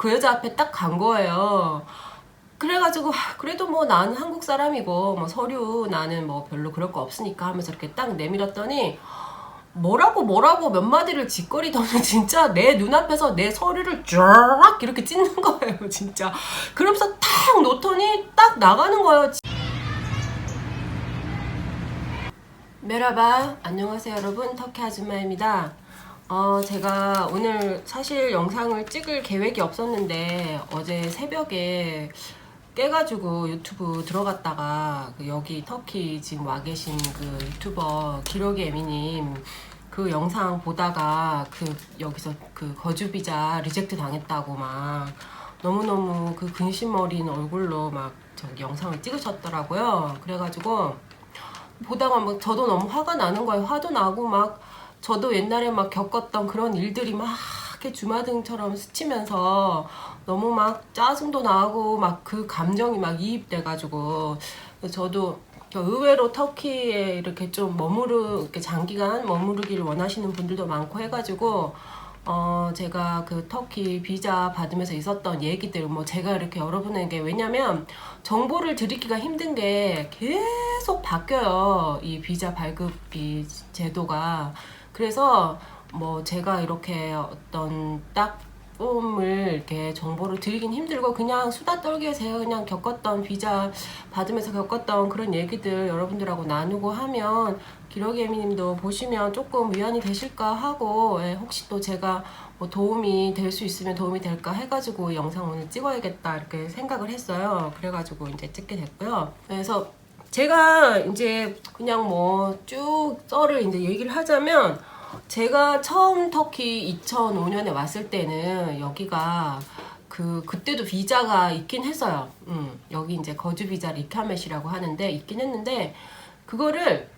그 여자 앞에 딱 간 거예요. 그래가지고 하, 그래도 뭐 나는 한국 사람이고 뭐 서류 나는 뭐 별로 그럴 거 없으니까 하면서 이렇게 딱 내밀었더니 뭐라고 뭐라고 몇 마디를 짓거리더니 진짜 내 눈앞에서 내 서류를 쫙 이렇게 찢는 거예요 진짜. 그러면서 탁 놓더니 딱 나가는 거예요. 메라바 안녕하세요 여러분. 터키 아줌마입니다 어 제가 오늘 사실 영상을 찍을 계획이 없었는데 어제 새벽에 깨가지고 유튜브 들어갔다가 그 여기 터키 지금 와 계신 그 유튜버 기러기 에미님 그 영상 보다가 그 여기서 그 거주 비자 리젝트 당했다고 막 너무너무 그 근심 어린 얼굴로 막 저기 영상을 찍으셨더라고요. 그래가지고 보다가 막 저도 너무 화가 나는 거예요. 화도 나고 막 저도 옛날에 막 겪었던 그런 일들이 막 이렇게 주마등처럼 스치면서 너무 막 짜증도 나고 막 그 감정이 막 이입돼가지고 저도 의외로 터키에 이렇게 좀 머무르 이렇게 장기간 머무르기를 원하시는 분들도 많고 해가지고 어 제가 그 터키 비자 받으면서 있었던 얘기들 뭐 제가 이렇게 여러분에게 왜냐면 정보를 드리기가 힘든 게 계속 바뀌어요. 이 비자 발급이 제도가 그래서 뭐 제가 이렇게 어떤 딱을 이렇게 정보를 드리긴 힘들고 그냥 수다 떨기에 제가 그냥 겪었던 비자 받으면서 겪었던 그런 얘기들 여러분들하고 나누고 하면 기러기 애미님도 보시면 조금 위안이 되실까 하고 예, 혹시 또 제가 뭐 도움이 될 수 있으면 도움이 될까 해가지고 이 영상 오늘 찍어야겠다 이렇게 생각을 했어요. 그래가지고 이제 찍게 됐고요. 그래서 제가 이제 그냥 뭐 쭉 썰을 이제 얘기를 하자면 제가 처음 터키 2005년에 왔을 때는 여기가 그 그때도 비자가 있긴 했어요. 음, 여기 이제 거주 비자 리카멧이라고 하는데 있긴 했는데 그거를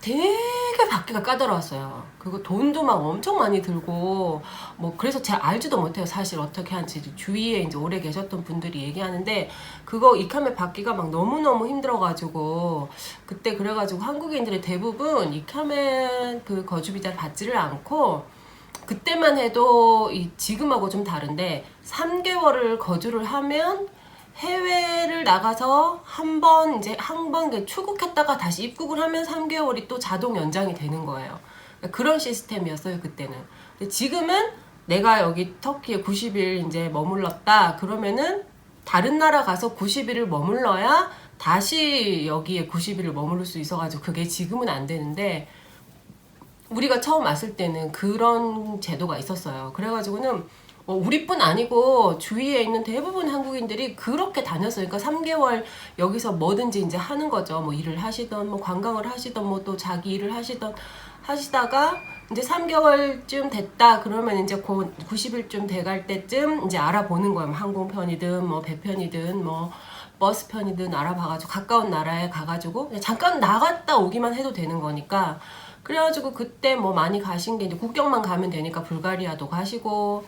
되게 받기가 까다로웠어요. 그거 돈도 막 엄청 많이 들고 뭐 그래서 제가 알지도 못해요. 사실 어떻게 하는지 주위에 이제 오래 계셨던 분들이 얘기하는데 그거 이카메 받기가 막 너무 너무 힘들어가지고 그때 그래가지고 한국인들의 대부분 이카메 그 거주 비자를 받지를 않고 그때만 해도 이 지금하고 좀 다른데 3개월을 거주를 하면 해외를 나가서 한 번 이제 한 번 출국했다가 다시 입국을 하면 3개월이 또 자동 연장이 되는 거예요. 그러니까 그런 시스템이었어요 그때는. 근데 지금은 내가 여기 터키에 90일 이제 머물렀다 그러면은 다른 나라 가서 90일을 머물러야 다시 여기에 90일을 머무를 수 있어가지고 그게 지금은 안 되는데 우리가 처음 왔을 때는 그런 제도가 있었어요. 그래가지고는 뭐 우리뿐 아니고 주위에 있는 대부분 한국인들이 그렇게 다녔어요. 그러니까 3개월 여기서 뭐든지 이제 하는 거죠. 뭐 일을 하시던 뭐 관광을 하시던 뭐 또 자기 일을 하시던 하시다가 이제 3개월쯤 됐다 그러면 이제 90일쯤 돼갈 때쯤 이제 알아보는 거예요. 뭐 항공편이든 뭐 배편이든 뭐 버스편이든 알아봐가지고 가까운 나라에 가가지고 잠깐 나갔다 오기만 해도 되는 거니까 그래가지고 그때 뭐 많이 가신 게 이제 국경만 가면 되니까 불가리아도 가시고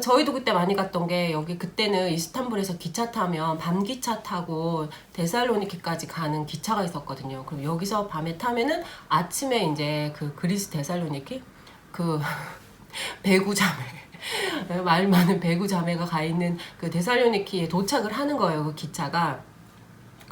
저희도 그때 많이 갔던 게 여기 그때는 이스탄불에서 기차 타면 밤 기차 타고 데살로니키까지 가는 기차가 있었거든요. 그럼 여기서 밤에 타면은 아침에 이제 그 그리스 데살로니키 그 배구 자매 말 많은 배구 자매가 가 있는 그 데살로니키에 도착을 하는 거예요. 그 기차가.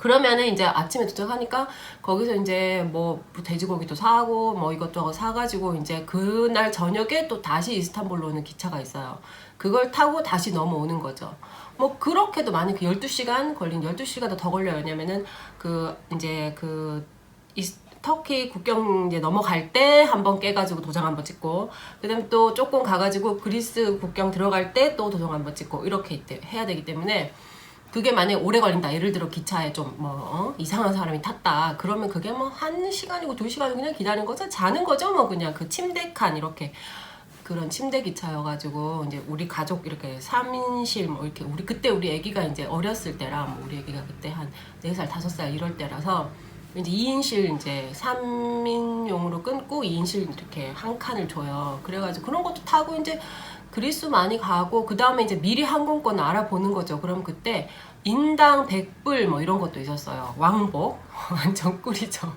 그러면은 이제 아침에 도착하니까 거기서 이제 뭐 돼지고기도 사고 뭐 이것저것 사가지고 이제 그날 저녁에 또 다시 이스탄불로 오는 기차가 있어요. 그걸 타고 다시 넘어오는 거죠. 뭐 그렇게도 많이 그 12시간 걸린 12시간도 더 걸려요. 왜냐면은 그 이제 그 이스, 터키 국경 이제 넘어갈 때 한 번 깨가지고 도장 한 번 찍고 그다음에 또 조금 가가지고 그리스 국경 들어갈 때 또 도장 한 번 찍고 이렇게 해야 되기 때문에 그게 만약에 오래 걸린다. 예를 들어 기차에 좀 뭐 어? 이상한 사람이 탔다. 그러면 그게 뭐 한 시간이고 두 시간이고 그냥 기다리는 거죠. 자는 거죠. 뭐 그냥 그 침대 칸 이렇게 그런 침대 기차여가지고 이제 우리 가족 이렇게 3인실 뭐 이렇게 우리 그때 우리 애기가 이제 어렸을 때라 뭐 우리 애기가 그때 한 4살 5살 이럴 때라서 이제 2인실 이제 3인용으로 끊고 2인실 이렇게 한 칸을 줘요. 그래가지고 그런 것도 타고 이제 그리스 많이 가고 그 다음에 이제 미리 항공권 알아보는 거죠. 그럼 그때 인당 100불 뭐 이런 것도 있었어요. 왕복 완전 꿀이죠.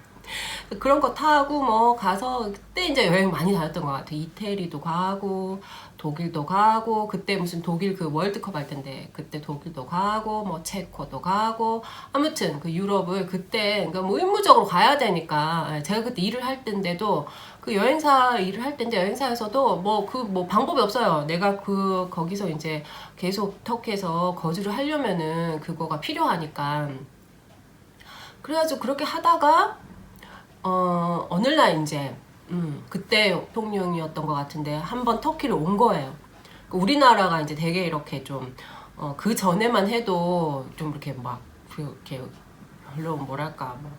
그런 거 타고 뭐 가서 그때 이제 여행 많이 다녔던 것 같아요. 이태리도 가고 독일도 가고 그때 무슨 독일 그 월드컵 할 텐데 그때 독일도 가고 뭐 체코도 가고 아무튼 그 유럽을 그때 그러니까 뭐 의무적으로 가야 되니까 예, 제가 그때 일을 할 때인데도 그 여행사 일을 할 때인데 여행사에서도 뭐그 뭐 방법이 없어요. 내가 그 거기서 이제 계속 터키에서 거주를 하려면은 그거가 필요하니까 그래가지고 그렇게 하다가 어 어느 날 이제 음 그때 대통령이었던 것 같은데 한 번 터키를 온 거예요. 그 우리나라가 이제 되게 이렇게 좀어그 전에만 해도 좀 이렇게 막 그렇게 별로 뭐랄까 뭐,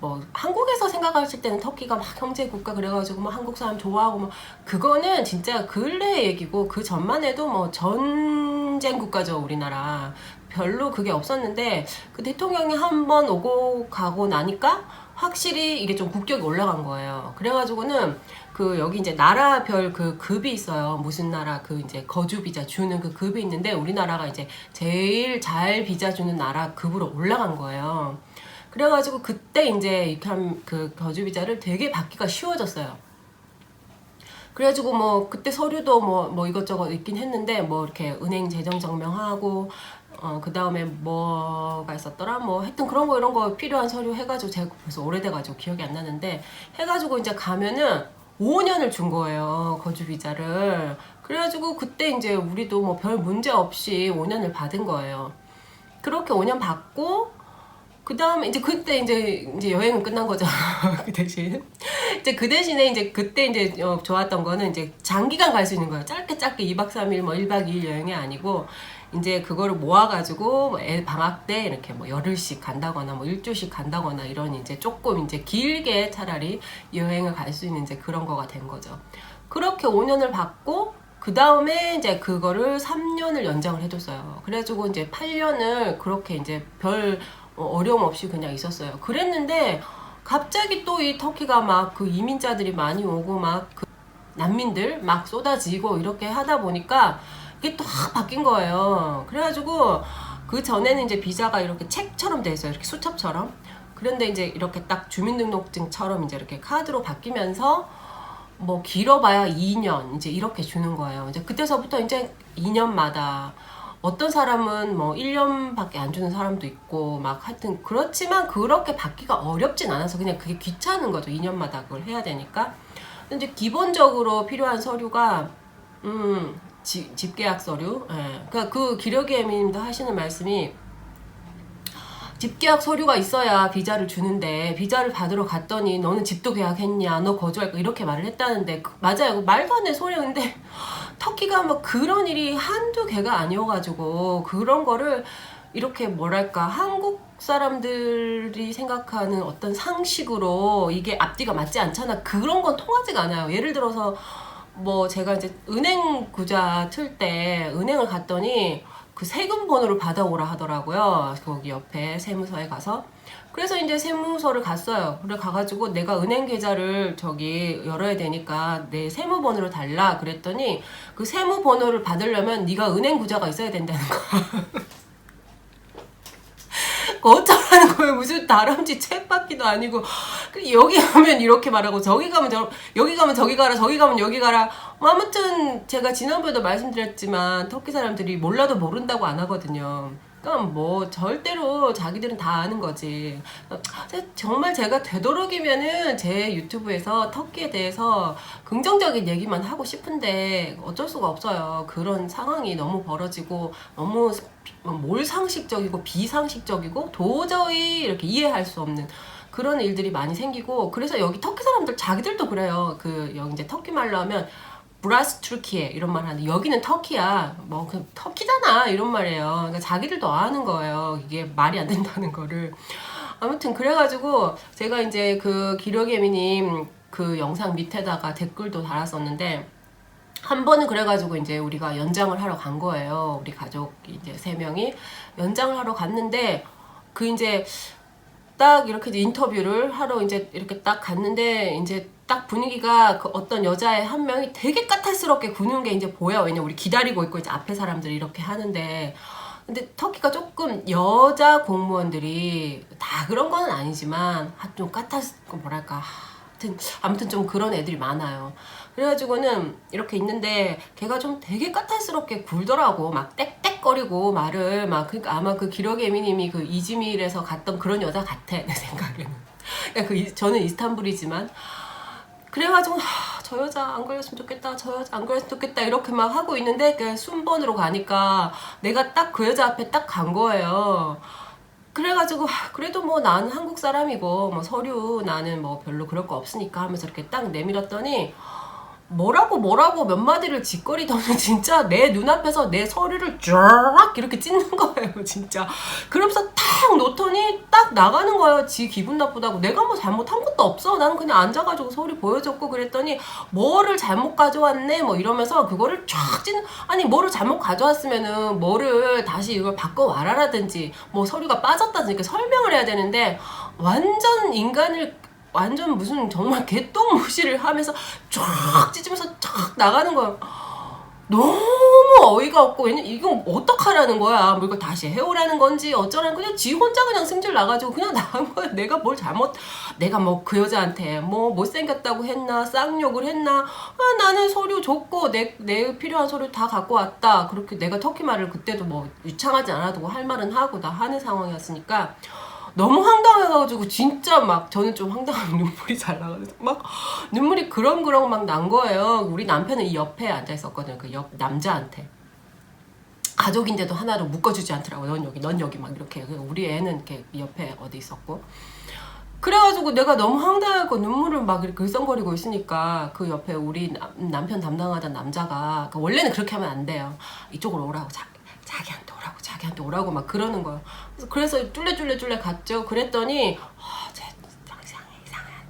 뭐 한국에서 생각하실 때는 터키가 막 형제 국가 그래가지고 뭐 한국 사람 좋아하고 뭐 그거는 진짜 근래 얘기고 그 전만 해도 뭐 전쟁 국가죠 우리나라 별로 그게 없었는데 그 대통령이 한 번 오고 가고 나니까 확실히 이게 좀 국격이 올라간 거예요. 그래가지고는 그 여기 이제 나라별 그 급이 있어요. 무슨 나라 그 이제 거주 비자 주는 그 급이 있는데 우리나라가 이제 제일 잘 비자 주는 나라 급으로 올라간 거예요. 그래가지고 그때 이제 이렇게 한 그 거주 비자를 되게 받기가 쉬워졌어요. 그래가지고 뭐 그때 서류도 뭐, 뭐 이것저것 있긴 했는데 뭐 이렇게 은행 재정 증명하고 어, 그 다음에 뭐가 있었더라? 뭐, 하여튼 그런 거, 이런 거 필요한 서류 해가지고, 제가 벌써 오래돼가지고 기억이 안 나는데, 해가지고 이제 가면은 5년을 준 거예요. 거주 비자를. 그래가지고 그때 이제 우리도 뭐 별 문제 없이 5년을 받은 거예요. 그렇게 5년 받고, 그 다음에 이제 그때 이제 이제 여행은 끝난 거죠. 그 대신 이제 그 대신에 이제 그때 이제 어, 좋았던 거는 이제 장기간 갈 수 있는 거예요. 짧게 짧게 2박 3일 뭐 1박 2일 여행이 아니고 이제 그거를 모아가지고 뭐 애 방학 때 이렇게 뭐 열흘씩 간다거나 뭐 일주씩 간다거나 이런 이제 조금 이제 길게 차라리 여행을 갈 수 있는 이제 그런 거가 된 거죠. 그렇게 5년을 받고 그 다음에 이제 그거를 3년을 연장을 해줬어요. 그래가지고 이제 8년을 그렇게 이제 별 어려움 없이 그냥 있었어요. 그랬는데 갑자기 또 이 터키가 막 그 이민자들이 많이 오고 막 그 난민들 막 쏟아지고 이렇게 하다 보니까 이게 또 확 바뀐 거예요. 그래가지고 그 전에는 이제 비자가 이렇게 책처럼 돼 있어요. 이렇게 수첩처럼. 그런데 이제 이렇게 딱 주민등록증처럼 이제 이렇게 카드로 바뀌면서 뭐 길어봐야 2년 이제 이렇게 주는 거예요. 이제 그때서부터 이제 2년마다 어떤 사람은 뭐 1년밖에 안 주는 사람도 있고 막 하여튼 그렇지만 그렇게 받기가 어렵진 않아서 그냥 그게 귀찮은 거죠. 2년마다 그걸 해야 되니까. 근데 기본적으로 필요한 서류가 음 지, 집계약 서류. 예. 그러니까 그 애미님도 하시는 말씀이 집계약 서류가 있어야 비자를 주는데 비자를 받으러 갔더니 너는 집도 계약했냐 너 거주할 거 이렇게 말을 했다는데 그, 맞아요 말도 안 되는 소리였는데 터키가 뭐 그런 일이 한두 개가 아니어가지고 그런 거를 이렇게 뭐랄까 한국 사람들이 생각하는 어떤 상식으로 이게 앞뒤가 맞지 않잖아 그런 건 통하지가 않아요 예를 들어서 뭐 제가 이제 은행 구자 틀 때 은행을 갔더니 그 세금 번호를 받아오라 하더라고요. 거기 옆에 세무서에 가서. 그래서 이제 세무서를 갔어요. 그래 가가지고 내가 은행 계좌를 저기 열어야 되니까 내 세무 번호를 달라 그랬더니 그 세무 번호를 받으려면 네가 은행 구자가 있어야 된다는 거야. 어쩌라는 거예요. 무슨 다람쥐 책받기도 아니고. 여기 가면 이렇게 말하고, 저기 가면 저, 여기 가면 저기 가라, 저기 가면 여기 가라. 뭐 아무튼 제가 지난번에도 말씀드렸지만, 터키 사람들이 몰라도 모른다고 안 하거든요. 그러니까 뭐 절대로 자기들은 다 아는 거지. 정말 제가 되도록이면은 제 유튜브에서 터키에 대해서 긍정적인 얘기만 하고 싶은데 어쩔 수가 없어요. 그런 상황이 너무 벌어지고 너무 몰상식적이고 비상식적이고 도저히 이렇게 이해할 수 없는 그런 일들이 많이 생기고 그래서 여기 터키 사람들 자기들도 그래요. 그 여기 이제 터키 말로 하면 브라스 투르키에 이런 말 하는데 여기는 터키야. 뭐 그 터키잖아. 이런 말이에요. 그러니까 자기들도 아는 거예요. 이게 말이 안 된다는 거를. 아무튼 그래가지고 제가 이제 그 기러개미님 그 영상 밑에다가 댓글도 달았었는데 한 번은 그래가지고 이제 우리가 연장을 하러 간 거예요. 우리 가족 이제 세 명이 연장을 하러 갔는데 그 이제 딱 이렇게 인터뷰를 하러 이제 이렇게 딱 갔는데 이제 딱 분위기가 그 어떤 여자의 한 명이 되게 까탈스럽게 구는 게 이제 보여. 왜냐 우리 기다리고 있고 이제 앞에 사람들이 이렇게 하는데 근데 터키가 조금 여자 공무원들이 다 그런 건 아니지만 아, 좀 까탈 뭐랄까 하여튼 아무튼 좀 그런 애들이 많아요. 그래가지고는 이렇게 있는데 걔가 좀 되게 까탈스럽게 굴더라고 막 땡땡거리고 말을 막 그러니까 아마 그 기러기 에미님이 그 이즈밀에서 갔던 그런 여자 같아 내 생각에는. 그러니까 그 이- 저는 이스탄불이지만 그래가지고 하, 저 여자 안 걸렸으면 좋겠다 저 여자 안 걸렸으면 좋겠다 이렇게 막 하고 있는데 그 순번으로 가니까 내가 딱 그 여자 앞에 딱 간 거예요. 그래가지고 하, 그래도 뭐 나는 한국 사람이고 뭐 서류 나는 뭐 별로 그럴 거 없으니까 하면서 이렇게 딱 내밀었더니 뭐라고 뭐라고 몇 마디를 짓거리더니 진짜 내 눈앞에서 내 서류를 쫙 이렇게 찢는 거예요 진짜. 그러면서 탁 놓더니 딱 나가는 거예요. 지 기분 나쁘다고. 내가 뭐 잘못한 것도 없어. 나는 그냥 앉아가지고 서류 보여줬고 그랬더니 뭐를 잘못 가져왔네? 뭐 이러면서 그거를 쫙 찢는 아니 뭐를 잘못 가져왔으면은 뭐를 다시 이걸 바꿔 와라라든지 뭐 서류가 빠졌다든지 설명을 해야 되는데 완전 인간을 완전 무슨 정말 개똥 무시를 하면서 쫙 찢으면서 쫙 나가는 거야. 너무 어이가 없고 왜냐 이건 어떡하라는 거야. 뭐 이걸 다시 해오라는 건지 어쩌라는 그냥 지 혼자 그냥 승질 나가지고 그냥 나간 거야. 내가 뭘 잘못 내가 뭐 그 여자한테 뭐 못생겼다고 했나 쌍욕을 했나 아 나는 서류 줬고 내, 내 필요한 서류 다 갖고 왔다. 그렇게 내가 터키 말을 그때도 뭐 유창하지 않아도 할 말은 하고 다 하는 상황이었으니까 너무 황당해가지고 진짜 막 저는 좀 황당한 눈물이 잘 나가지고 막 눈물이 그렁그렁 막 난 거예요. 우리 남편은 이 옆에 앉아 있었거든요. 그 옆 남자한테. 가족인데도 하나를 묶어주지 않더라고. 넌 여기, 넌 여기 막 이렇게. 그 우리 애는 이렇게 옆에 어디 있었고. 그래가지고 내가 너무 황당하고 눈물을 막 이렇게 글썽거리고 있으니까 그 옆에 우리 남, 남편 담당하던 남자가 그 원래는 그렇게 하면 안 돼요. 이쪽으로 오라고 자, 자기한테 자기한테 오라고 막 그러는 거예요. 그래서, 쫄래쫄래쫄래 갔죠. 그랬더니 아,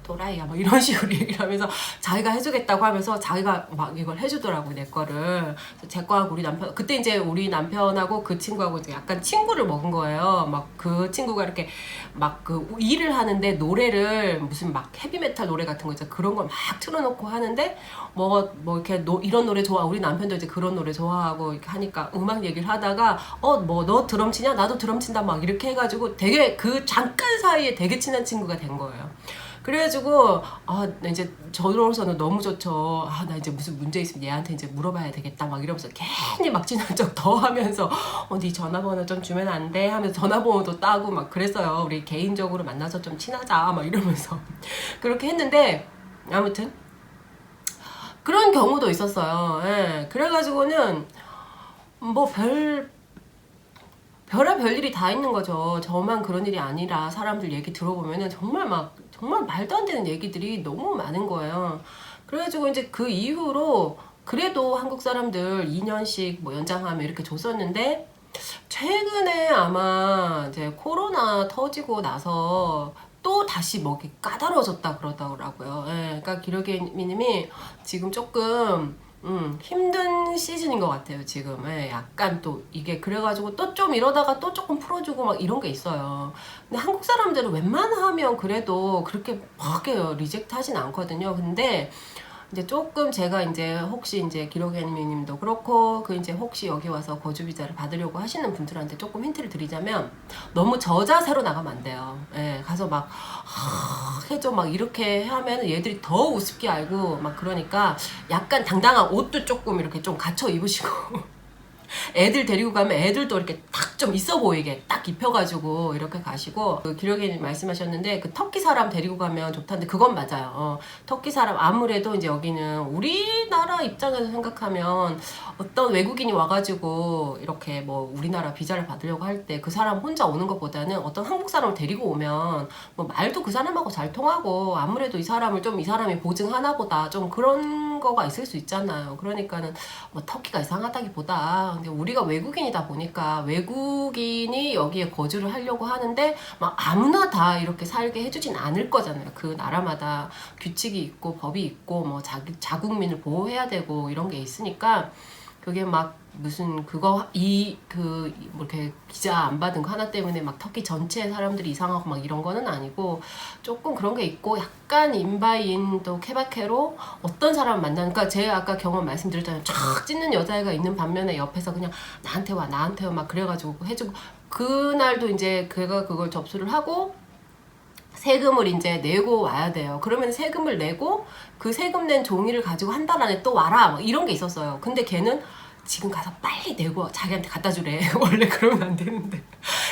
또라이야 뭐 이런 식으로 얘기를 하면서 자기가 해주겠다고 하면서 자기가 막 이걸 해주더라고 내 거를. 제 거하고 우리 남편 그때 이제 우리 남편하고 그 친구하고 약간 친구를 먹은 거예요. 막 그 친구가 이렇게 막 그 일을 하는데 노래를 무슨 막 헤비메탈 노래 같은 거 있잖아. 그런 걸 막 틀어놓고 하는데 뭐뭐 이렇게 노, 이런 노래 좋아 우리 남편도 이제 그런 노래 좋아하고 이렇게 하니까 음악 얘기를 하다가 어 뭐 너 드럼 치냐? 나도 드럼 친다. 막 이렇게 해가지고 되게 그 잠깐 사이에 되게 친한 친구가 된 거예요. 그래가지고 아 나 이제 저로서는 너무 좋죠. 아 나 이제 무슨 문제 있으면 얘한테 이제 물어봐야 되겠다 막 이러면서 괜히 막 친한 척더 하면서 어네 전화번호 좀 주면 안 돼 하면서 전화번호도 따고 막 그랬어요. 우리 개인적으로 만나서 좀 친하자 막 이러면서 그렇게 했는데 아무튼 그런 경우도 있었어요. 예. 그래가지고는 뭐 별 별의 별 일이 다 있는 거죠. 저만 그런 일이 아니라 사람들 얘기 들어보면은 정말 막 정말 말도 안 되는 얘기들이 너무 많은 거예요. 그래가지고 이제 그 이후로 그래도 한국 사람들 2년씩 뭐 연장하면 이렇게 줬었는데 최근에 아마 이제 코로나 터지고 나서 또 다시 먹이 까다로워졌다 그러더라고요. 예, 그러니까 기러기님이 지금 조금 음, 힘든 시즌인 것 같아요, 지금. 예, 약간 또 이게 그래가지고 또 좀 이러다가 또 조금 풀어주고 막 이런 게 있어요. 근데 한국 사람들은 웬만하면 그래도 그렇게 막 리젝트 하진 않거든요. 근데 이제 조금 제가 이제 혹시 이제 기록애님도 그렇고 그 이제 혹시 여기 와서 거주 비자를 받으려고 하시는 분들한테 조금 힌트를 드리자면 너무 저자세로 나가면 안 돼요. 예, 가서 막 하, 해줘 막 이렇게 하면 얘들이 더 우습게 알고 막 그러니까 약간 당당한 옷도 조금 이렇게 좀 갖춰 입으시고 애들 데리고 가면 애들도 이렇게 딱 좀 있어 보이게 딱 입혀가지고 이렇게 가시고 그 기록이 말씀하셨는데 그 터키 사람 데리고 가면 좋다는데 그건 맞아요. 어, 터키 사람 아무래도 이제 여기는 우리나라 입장에서 생각하면 어떤 외국인이 와가지고 이렇게 뭐 우리나라 비자를 받으려고 할 때 그 사람 혼자 오는 것보다는 어떤 한국 사람을 데리고 오면 뭐 말도 그 사람하고 잘 통하고 아무래도 이 사람을 좀 이 사람이 보증하나 보다 좀 그런 거가 있을 수 있잖아요. 그러니까는 뭐 터키가 이상하다기보다 근데 우리가 외국인이다 보니까 외국인이 여기에 거주를 하려고 하는데 막 아무나 다 이렇게 살게 해주진 않을 거잖아요. 그 나라마다 규칙이 있고 법이 있고 뭐 자기 자국민을 보호해야 되고 이런 게 있으니까 그게 막 무슨 그거 이그뭐 이렇게 기자 안 받은 거 하나 때문에 막 터키 전체 사람들이 이상하고 막 이런 거는 아니고 조금 그런 게 있고 약간 인바인 또 케바케로 어떤 사람 만나는 그러니까 제가 아까 경험 말씀드렸잖아요 쫙 찢는 여자애가 있는 반면에 옆에서 그냥 나한테 와 나한테 와 막 그래가지고 해주고 그날도 이제 걔가 그걸 접수를 하고 세금을 이제 내고 와야 돼요. 그러면 세금을 내고 그 세금 낸 종이를 가지고 한 달 안에 또 와라. 뭐 이런 게 있었어요. 근데 걔는 지금 가서 빨리 내고 자기한테 갖다 주래. 원래 그러면 안 되는데.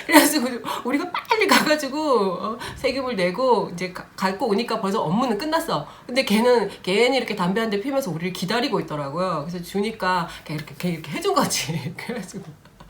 그래가지고 우리가 빨리 가가지고 어, 세금을 내고 이제 가- 갖고 오니까 벌써 업무는 끝났어. 근데 걔는 괜히 이렇게 담배 한 대 피면서 우리를 기다리고 있더라고요. 그래서 주니까 걔 이렇게 걔 이렇게 해준 거지. 그래가지고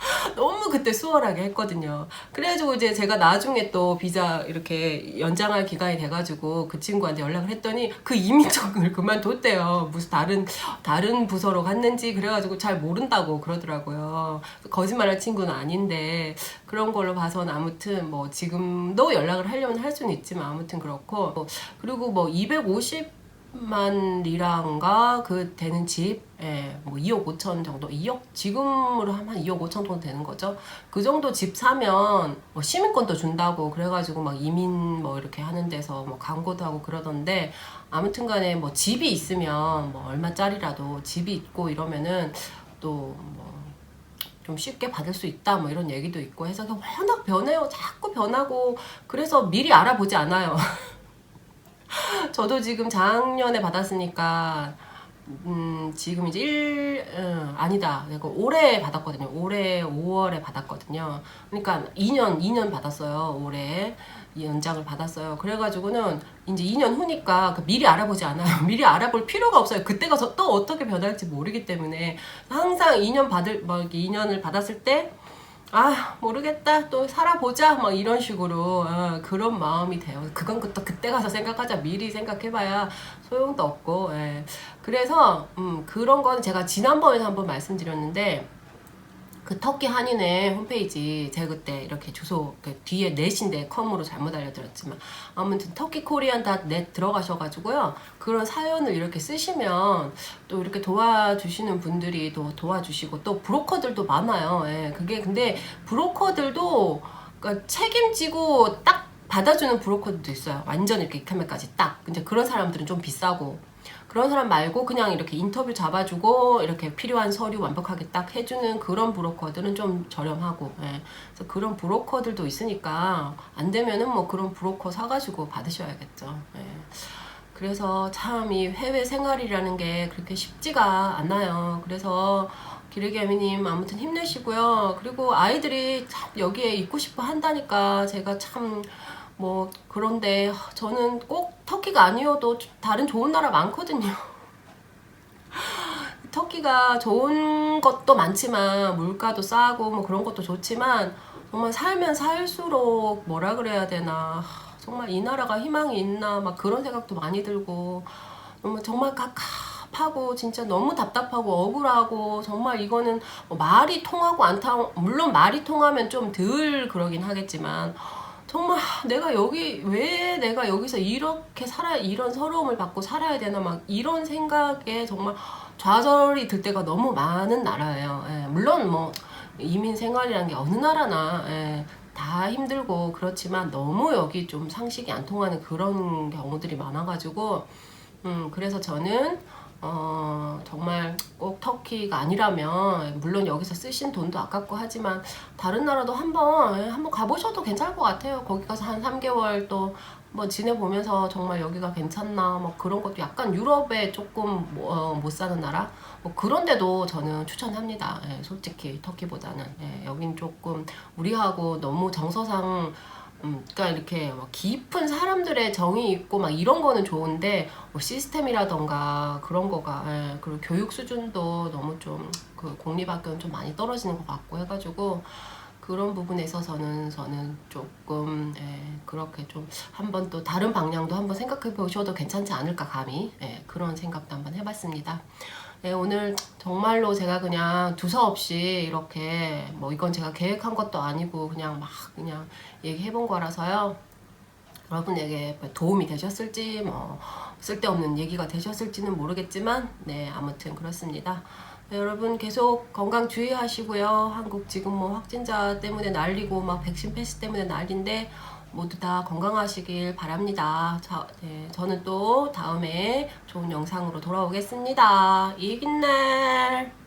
너무 그때 수월하게 했거든요. 그래가지고 이제 제가 나중에 또 비자 이렇게 연장할 기간이 돼가지고 그 친구한테 연락을 했더니 그 이민정을 그만뒀대요. 무슨 다른 다른 부서로 갔는지 그래가지고 잘 모른다고 그러더라고요. 거짓말할 친구는 아닌데 그런 걸로 봐서는 아무튼 뭐 지금도 연락을 하려면 할 수는 있지만 아무튼 그렇고 뭐 그리고 뭐 250. 만 리랑가 그 되는 집, 예, 뭐 2억 5천 정도, 2억 지금으로 하면 한 2억 5천 정도 되는 거죠. 그 정도 집 사면 뭐 시민권도 준다고 그래가지고 막 이민 뭐 이렇게 하는 데서 뭐 광고도 하고 그러던데 아무튼간에 뭐 집이 있으면 뭐 얼마짜리라도 집이 있고 이러면은 또 뭐 좀 쉽게 받을 수 있다 뭐 이런 얘기도 있고 해서 워낙 변해요. 자꾸 변하고 그래서 미리 알아보지 않아요. 저도 지금 작년에 받았으니까 음, 지금 이제 1, 음, 아니다. 내가 올해 받았거든요. 올해 5월에 받았거든요. 그러니까 2년, 2년 받았어요. 올해. 이 연장을 받았어요. 그래가지고는 이제 2년 후니까 그 미리 알아보지 않아요. 미리 알아볼 필요가 없어요. 그때 가서 또 어떻게 변할지 모르기 때문에 항상 2년 받을, 뭐 이렇게 2년을 받았을 때 아 모르겠다. 또 살아보자. 막 이런 식으로 어, 그런 마음이 돼요. 그건 또 그때 가서 생각하자. 미리 생각해봐야 소용도 없고 예. 그래서 음, 그런 건 제가 지난번에도 한번 말씀드렸는데 그 터키 한인의 홈페이지 제가 그때 이렇게 주소 그 뒤에 넷인데 컴으로 잘못 알려드렸지만 아무튼 터키 코리안 닷넷 들어가셔가지고요. 그런 사연을 이렇게 쓰시면 또 이렇게 도와주시는 분들이 또 도와주시고 또 브로커들도 많아요. 예, 그게 근데 브로커들도 그러니까 책임지고 딱 받아주는 브로커들도 있어요. 완전 이렇게 이카메까지 딱. 근데 그런 사람들은 좀 비싸고 그런 사람 말고 그냥 이렇게 인터뷰 잡아주고 이렇게 필요한 서류 완벽하게 딱 해주는 그런 브로커들은 좀 저렴하고 예. 그래서 그런 브로커들도 있으니까 안 되면은 뭐 그런 브로커 사가지고 받으셔야겠죠. 예. 그래서 참 이 해외 생활이라는 게 그렇게 쉽지가 않아요. 그래서 기르개미님 아무튼 힘내시고요. 그리고 아이들이 참 여기에 있고 싶어 한다니까 제가 참 뭐 그런데 저는 꼭 터키가 아니어도 다른 좋은 나라 많거든요. 터키가 좋은 것도 많지만 물가도 싸고 뭐 그런 것도 좋지만 정말 살면 살수록 뭐라 그래야 되나 정말 이 나라가 희망이 있나 막 그런 생각도 많이 들고 정말 정말 갑갑하고 진짜 너무 답답하고 억울하고 정말 이거는 뭐 말이 통하고 안 통, 물론 말이 통하면 좀 덜 그러긴 하겠지만 정말 내가 여기 왜 내가 여기서 이렇게 살아 이런 서러움을 받고 살아야 되나 막 이런 생각에 정말 좌절이 들 때가 너무 많은 나라예요. 예, 물론 뭐 이민 생활이라는 게 어느 나라나 예, 다 힘들고 그렇지만 너무 여기 좀 상식이 안 통하는 그런 경우들이 많아가지고 음 그래서 저는 어, 정말 꼭 터키가 아니라면 물론 여기서 쓰신 돈도 아깝고 하지만 다른 나라도 한번 예, 한번 가보셔도 괜찮을 것 같아요. 거기 가서 한 3개월 또뭐 지내보면서 정말 여기가 괜찮나 뭐 그런 것도 약간 유럽에 조금 뭐, 어, 못 사는 나라 뭐 그런데도 저는 추천합니다. 예, 솔직히 터키보다는 예, 여긴 조금 우리하고 너무 정서상 음, 그러니까 이렇게 막 깊은 사람들의 정이 있고 막 이런 거는 좋은데 뭐 시스템이라던가 그런 거가 예, 그리고 교육 수준도 너무 좀 그 공립학교는 좀 많이 떨어지는 것 같고 해가지고 그런 부분에 있어서는 저는 조금 예, 그렇게 좀 한번 또 다른 방향도 한번 생각해 보셔도 괜찮지 않을까 감히 예, 그런 생각도 한번 해봤습니다. 네, 오늘 정말로 제가 그냥 두서없이 이렇게 뭐 이건 제가 계획한 것도 아니고 그냥 막 그냥 얘기해 본 거라서요. 여러분에게 도움이 되셨을지 뭐 쓸데없는 얘기가 되셨을지는 모르겠지만 네 아무튼 그렇습니다. 여러분 계속 건강 주의하시고요. 한국 지금 뭐 확진자 때문에 난리고 막 백신 패스 때문에 난리인데 모두 다 건강하시길 바랍니다. 자, 네, 저는 또 다음에 좋은 영상으로 돌아오겠습니다. 이긴 날.